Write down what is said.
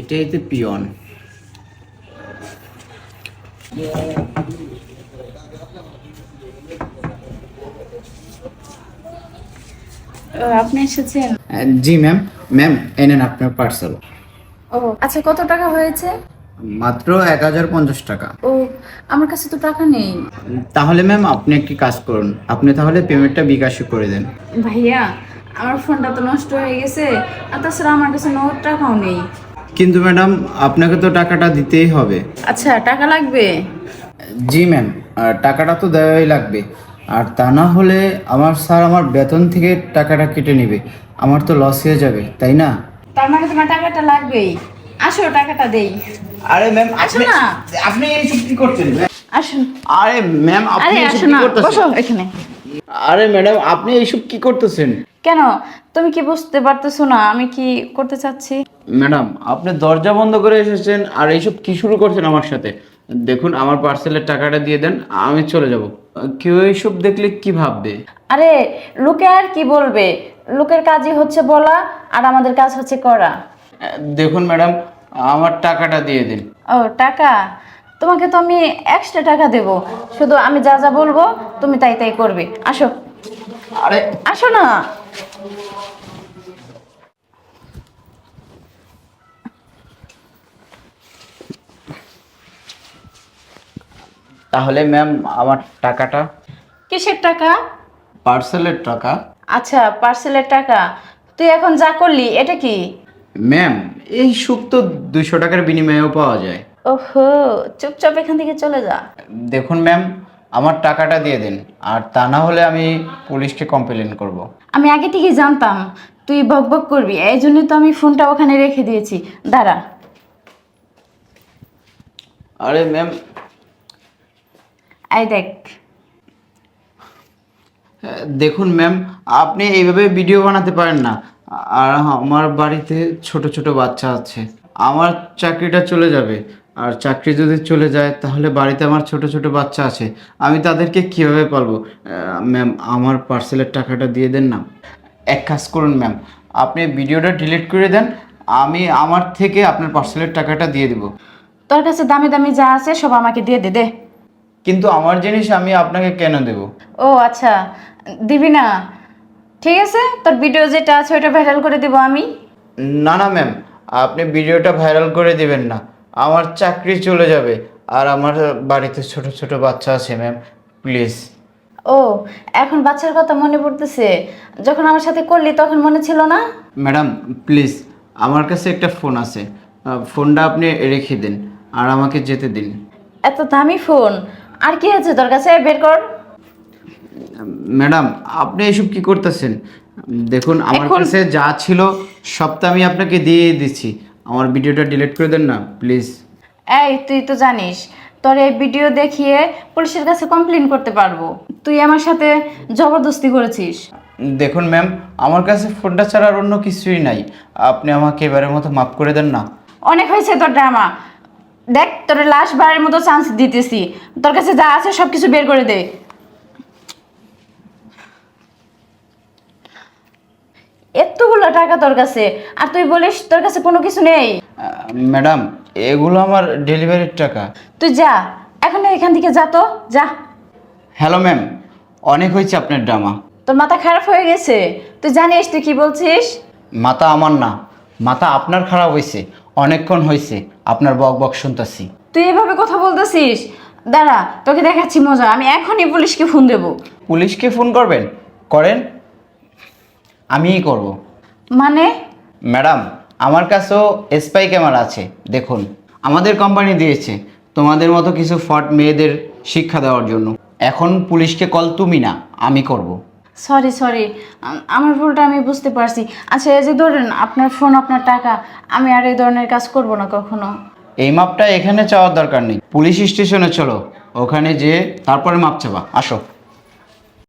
এটাই তো পিয়ন। আপনি এসেছেন? জি ম্যাম ম্যাম এনেন আপনার পার্সেল ও আচ্ছা কত টাকা হয়েছে? মাত্র এক হাজার পঞ্চাশ টাকা। ও আমার কাছে তো টাকা নেই। তাহলে ম্যাম আপনি একটি কাজ করুন। আপনি তাহলে পেমেন্টটা বিকাশে করে দেন। ভাইয়া আমার ফোনটা তো নষ্ট হয়ে গেছে আর তাছাড়া আমার কাছে নগদ টাকাও নেই। কিন্তু ম্যাডাম আপনাকে তো টাকাটা দিতেই হবে। আচ্ছা টাকা লাগবে? জি ম্যাম আর টাকাটা তো দেওয়াই লাগবে। আর তা না হলে আমার স্যার আমার বেতন থেকে টাকাটা কেটে নেবে। আমার তো লস হয়ে যাবে তাই না? তার মানে তোমার টাকাটা লাগবেই। আসো টাকাটা দেই। আরে ম্যাম আসো না। আপনি এইসব কি করছেন আসুন আরে ম্যাম আপনি আসো না করতেছেন। বসো এখানে। আরে ম্যাডাম আপনি এইসব কি করতেছেন? কেন? তুমি কি বুঝতে পারতেছো না আমি কি করতে চাচ্ছি? ম্যাডাম আপনি দরজা বন্ধ করে এসেছেন আর এইসব কি শুরু করছেন আমার সাথে? দেখুন আমার পার্সেলের টাকাটা দিয়ে দেন আমি চলে যাব। কেউ এইসব দেখলে কি ভাববে? আরে লোকে আর কি বলবে? লোকের কাজই হচ্ছে বলা আর আমাদের কাজ হচ্ছে করা। দেখুন ম্যাডাম আমার টাকাটা দিয়ে দিন। ও টাকা? তোমাকে তো আমি এক্সট্রা টাকা দেব। শুধু আমি যা যা বলব তুমি তাই তাই করবে। আসো। আরে আসো না। তাহলে ম্যাম আমার টাকাটা? কিসের টাকা? পার্সেলের টাকা। আচ্ছা পার্সেলের টাকা। তুই এখন যা করলি এটা কি? ম্যাম এই সুখ তো দুইশো টাকার বিনিময়েও পাওয়া যায়। ওহো চুপচাপ এখান থেকে চলে যা। দেখুন ম্যাম আমার টাকাটা দিয়ে দিন আর তা না হলে আমি পুলিশকে কমপ্লেন করব। আমি আগে থেকেই জানতাম তুই বক বক করবি এই জন্য তো আমি ফোনটা ওখানে রেখে দিয়েছি। দাঁড়া। আরে ম্যাম এই দেখ। দেখুন ম্যাম আপনি এইভাবে ভিডিও বানাতে পারেন না। আর আমার বাড়িতে ছোট ছোট বাচ্চা আছে। আমার চাকরিটা চলে যাবে। আর চাকরি যদি চলে যায় তাহলে বাড়িতে আমার ছোট ছোট বাচ্চা আছে। আমি তাদেরকে কীভাবে পালবো? ম্যাম আমার পার্সেলের টাকাটা দিয়ে দেন না। এক কাজ করুন ম্যাম আপনি ভিডিওটা ডিলিট করে দেন। আমি আমার থেকে আপনার পার্সেলের টাকাটা দিয়ে দিব। তোর কাছে দামি দামি যা আছে সব আমাকে দিয়ে দে দে। কিন্তু আমার জিনিস আমি আপনাকে কেন দেব? ও আচ্ছা। দিবি না? ঠিক আছে? তোর ভিডিও যেটা আছে ওটা ভাইরাল করে দিব আমি? না না ম্যাম আপনি ভিডিওটা ভাইরাল করে দিবেন না। আমার চাকরি চলে যাবে। আর আমার বাড়িতে ছোট ছোট বাচ্চা আছে ম্যাম প্লিজ ও এখন বাচ্চার কথা মনে পড়তেছে। যখন আমার সাথে করলি তখন মনে ছিল না? ম্যাডাম প্লিজ আমার কাছে একটা ফোন আছে। ফোনটা আপনি রেখে দিন। আর আমাকে যেতে দিন। এত দামি ফোন আর কি আছে তোর কাছে? বের কর। ম্যাডাম আপনি এসব কি করতেছেন? দেখুন আমার এখন- কাছে যা ছিল সবটা আমি আপনাকে দিয়ে দিচ্ছি। আমার ভিডিওটা ডিলিট করে দেন না প্লিজ। এই তুই তো জানিস তোর এই ভিডিও দেখিয়ে পুলিশের কাছে কমপ্লেন করতে পারব। তুই আমার সাথে জবরদস্তি করেছিস। দেখুন ম্যাম আমার কাছে ফোনটা ছাড়া আর অন্য কিছুই নাই। আপনি আমাকে এবারের মতো মাফ করে দেন না। অনেক হয়েছে তোর ড্রামা দেখ তোর লাস্ট বারের মতো চান্স দিতেছি। তোর কাছে যা আছে সব কিছু বের করে দে। এতগুলো টাকা তোর কাছে আর তুই বলিস তোর কাছে কোনো কিছু নেই। ম্যাডাম এগুলো আমার ডেলিভারির টাকা। তুই যা এখন এখান থেকে যা তো যা। হ্যালো ম্যাম অনেক হয়েছে আপনার ড্রামা তোর মাথা খারাপ হয়ে গেছে। তুই জানিস তুই কি বলছিস? মাথা আমার না মাথা আপনার খারাপ হয়েছে। অনেকক্ষণ হয়েছে আপনার বক বক শুনতেছি। তুই এভাবে কথা বলতেছিস? দাঁড়া তোকে দেখাচ্ছি মজা আমি এখনই পুলিশকে ফোন দেবো। পুলিশকে ফোন করবেন? করেন। আমিই করব। মানে? ম্যাডাম আমার কাছেও স্পাই ক্যামেরা আছে দেখুন। আমাদের কোম্পানি দিয়েছে তোমাদের মতো কিছু ফট মেয়েদের শিক্ষা দেওয়ার জন্য। এখন পুলিশকে কল তুমি না আমি করব। সরি সরি আমার ভুলটা আমি বুঝতে পারছি। আচ্ছা এই যে ধরেন আপনার ফোন আপনার টাকা, আমি আর এই ধরনের কাজ করব না কখনো। এই মাপটা এখানে চাওয়ার দরকার নেই। পুলিশ স্টেশনে চলো। ওখানে যেয়ে তারপরে মাপ চাবা। আসো।